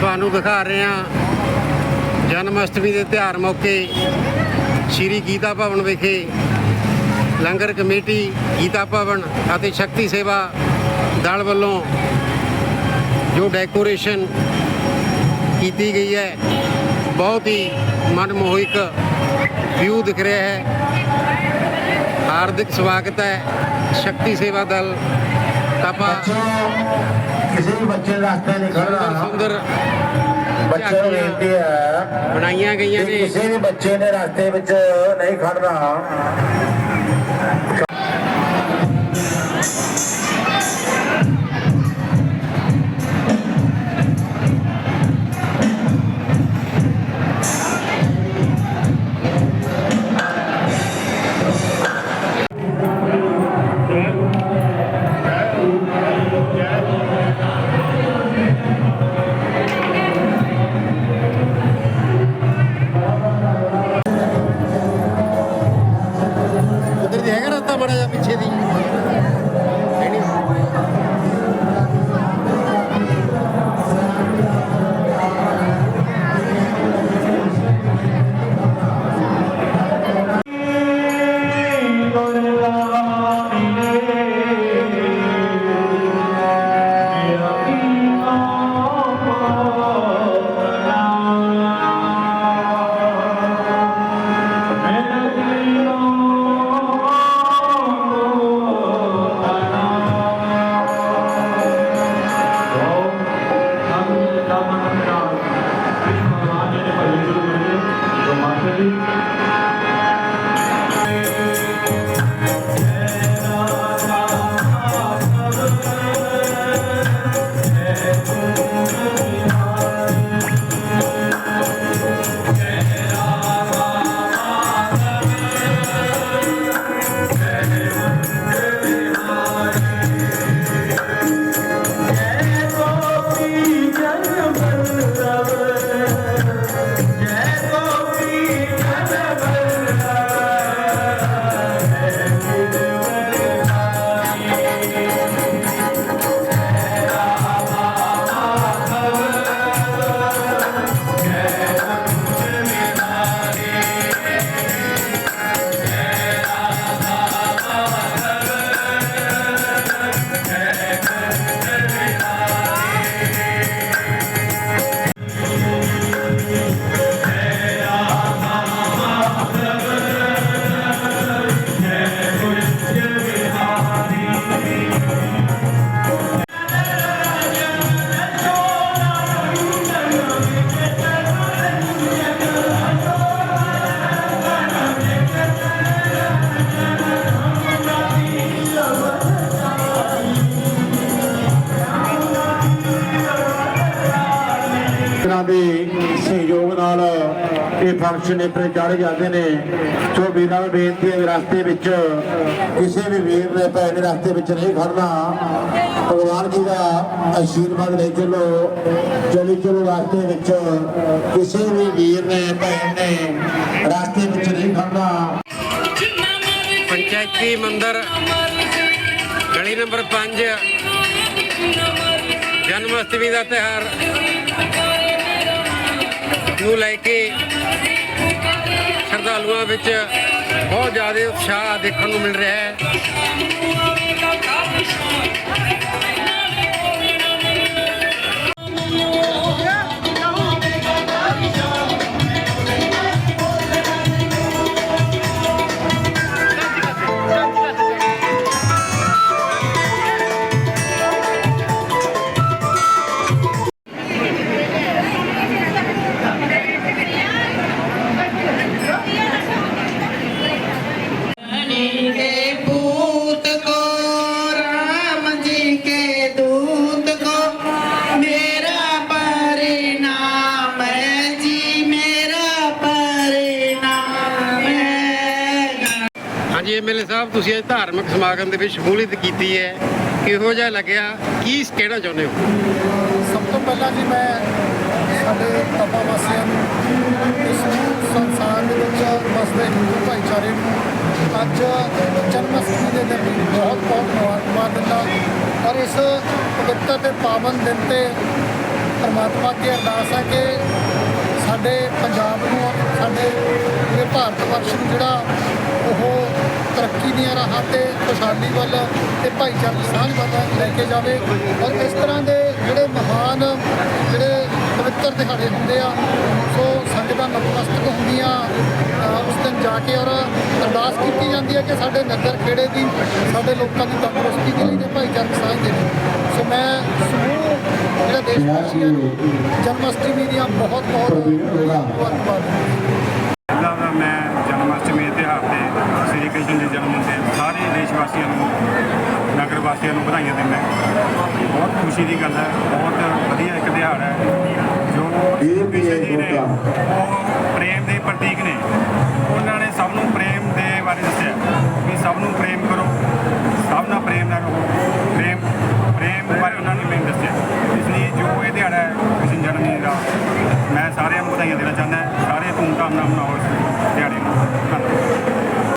ਤੁਹਾਨੂੰ ਦਿਖਾ ਰਹੇ ਹਾਂ ਜਨਮ ਅਸ਼ਟਮੀ ਦੇ ਤਿਉਹਾਰ ਮੌਕੇ ਸ਼੍ਰੀ ਗੀਤਾ ਭਵਨ ਵਿਖੇ ਲੰਗਰ ਕਮੇਟੀ, ਗੀਤਾ ਭਵਨ ਅਤੇ ਸ਼ਕਤੀ ਸੇਵਾ ਦਲ ਵੱਲੋਂ ਜੋ ਡੈਕੋਰੇਸ਼ਨ ਕੀਤੀ ਗਈ ਹੈ, ਬਹੁਤ ਹੀ ਮਨਮੋਹਕ ਵਿਊ ਦਿਖ ਰਿਹਾ ਹੈ। ਹਾਰਦਿਕ ਸਵਾਗਤ ਹੈ ਸ਼ਕਤੀ ਸੇਵਾ ਦਲ ਤਪਾ ਬੱਚੋ ਕਿਸੇ ਵੀ ਬੱਚੇ ਦੇ ਰਸਤੇ ਨਹੀਂ ਖੜਨਾ ਸੁੰਦਰ ਬੱਚੇ ਨੂੰ ਬੇਨਤੀ ਹੈ ਬਣਾਈਆਂ ਗਈਆਂ ਨੇ ਕਿਸੇ ਵੀ ਬੱਚੇ ਨੇ ਰਸਤੇ ਵਿੱਚ ਨਹੀਂ ਖੜਨਾ ਉਧਰ ਦੀ ਹੈਗਾ ਰਸਤਾ ਇਹਨਾਂ ਦੇ ਸਹਿਯੋਗ ਨਾਲ ਇਹ ਫੰਕਸ਼ਨ ਇੱਥੇ ਚਾੜੇ ਜਾਂਦੇ ਨੇ। ਸੋ ਵੀਰਾਂ ਨੂੰ ਬੇਨਤੀ ਹੈ ਰਸਤੇ ਵਿੱਚ ਕਿਸੇ ਵੀ ਵੀਰ ਨੇ ਭੈਣ ਨੇ ਰਸਤੇ ਵਿੱਚ ਨਹੀਂ ਖੜਨਾ ਭਗਵਾਨ ਜੀ ਦਾ ਆਸ਼ੀਰਵਾਦ ਲੈ ਚਲੋ। ਚਲੀ ਚਲੋ ਰਸਤੇ ਵਿੱਚ ਕਿਸੇ ਵੀ ਵੀਰ ਨੇ, ਭੈਣ ਨੇ ਰਸਤੇ ਵਿੱਚ ਨਹੀਂ ਖੜਨਾ ਪੰਚਾਇਤੀ ਮੰਦਿਰ, ਗਲੀ ਨੰਬਰ 5 ਜਨਮ ਅਸ਼ਟਮੀ ਦਾ ਤਿਉਹਾਰ। ਨੂੰ ਲੈ ਕੇ ਸ਼ਰਧਾਲੂਆਂ ਵਿੱਚ ਬਹੁਤ ਜ਼ਿਆਦਾ ਉਤਸ਼ਾਹ ਦੇਖਣ ਨੂੰ ਮਿਲ ਰਿਹਾ ਹੈ। के ਹਾਂਜੀ ਐਮਐਲਏ ਸਾਹਿਬ, ਤੁਸੀਂ ਅੱਜ ਧਾਰਮਿਕ ਸਮਾਗਮ ਦੇ ਵਿੱਚ ਸ਼ਮੂਲੀਅਤ ਕੀਤੀ ਹੈ। ਕਿਹੋ ਜਿਹਾ ਲੱਗਿਆ? ਕੀ ਕਹਿਣਾ ਚਾਹੁੰਦੇ ਹੋ? ਸਭ ਤੋਂ ਪਹਿਲਾਂ ਜੀ ਮੈਂ ਸਾਡੇ ਤਪਾ ਵਾਸੀਆਂ ਨੂੰ ਇਸ ਸੰਸਾਰ ਦੇ ਵਿੱਚ ਵਸਦੇ ਹਿੰਦੂ ਭਾਈਚਾਰੇ ਨੂੰ ਅੱਜ ਜਨਮ ਅਸ਼ਟਮੀ ਦੇ ਦਿਨ ਬਹੁਤ ਬਹੁਤ ਮੁਬਾਰਕਬਾਦ ਦਿੰਦਾ ਔਰ ਇਸ ਪਵਿੱਤਰ ਤੇ ਪਾਵਨ ਦਿਨ ਤੇ ਪਰਮਾਤਮਾ ਅੱਗੇ ਅਰਦਾਸ ਹੈ ਕਿ ਸਾਡੇ ਪੰਜਾਬ ਨੂੰ, ਸਾਡੇ ਪੂਰੇ ਭਾਰਤ ਵਰਸ਼ ਨੂੰ ਜਿਹੜਾ ਉਹ ਤਰੱਕੀ ਦੀਆਂ ਰਾਹਾਂ ਤੇ ਖੁਸ਼ਹਾਲੀ ਵੱਲ ਤੇ ਭਾਈਚਾਰਕ ਸਾਂਝ ਵੱਲ ਲੈ ਕੇ ਜਾਵੇ ਔਰ ਇਸ ਤਰ੍ਹਾਂ ਦੇ ਜਿਹੜੇ ਮਹਾਨ, ਜਿਹੜੇ ਪਵਿੱਤਰ ਦਿਹਾੜੇ ਹੁੰਦੇ ਆ, ਸੋ ਸੰਗਤਾਂ ਨਤਮਸਤਕ ਹੁੰਦੀਆਂ ਉਸ ਦਿਨ ਜਾ ਕੇ ਔਰ ਅਰਦਾਸ ਕੀਤੀ ਜਾਂਦੀ ਹੈ ਕਿ ਸਾਡੇ ਨਗਰ ਖੇੜੇ ਦੀ, ਸਾਡੇ ਲੋਕਾਂ ਦੀ ਤੰਦਰੁਸਤੀ ਦੇ ਲਈ ਤੇ ਭਾਈਚਾਰਕ ਸਾਂਝ ਦੇ ਸੋ ਮੈਂ ਸਮੂਹ ਜਿਹੜੇ ਦੇਸ਼ ਵਾਸੀਆਂ ਨੂੰ ਜਨਮ ਅਸ਼ਟਮੀ ਦੀਆਂ ਬਹੁਤ ਬਹੁਤ ਪਹਿਲਾਂ ਤਾਂ ਮੈਂ ਜਨਮ ਅਸ਼ਟਮੀ ਦੇ ਤਿਉਹਾਰ ਤੇ ਸ੍ਰੀ ਕ੍ਰਿਸ਼ਨ ਦੇ ਜਨਮ ਤੇ ਸਾਰੇ ਦੇਸ਼ ਵਾਸੀਆਂ ਨੂੰ ਨਗਰ ਵਾਸੀਆਂ ਨੂੰ ਵਧਾਈਆਂ ਦਿੰਦਾ ਬਹੁਤ ਖੁਸ਼ੀ ਦੀ ਗੱਲ ਹੈ ਬਹੁਤ ਵਧੀਆ ਇੱਕ ਤਿਉਹਾਰ ਹੈ ਜੋ ਇਹ ਵੀ ਕ੍ਰਿਸ਼ਨ ਜੀ ਨੇ। ਉਹ ਪ੍ਰੇਮ ਦੇ ਪ੍ਰਤੀਕ ਨੇ।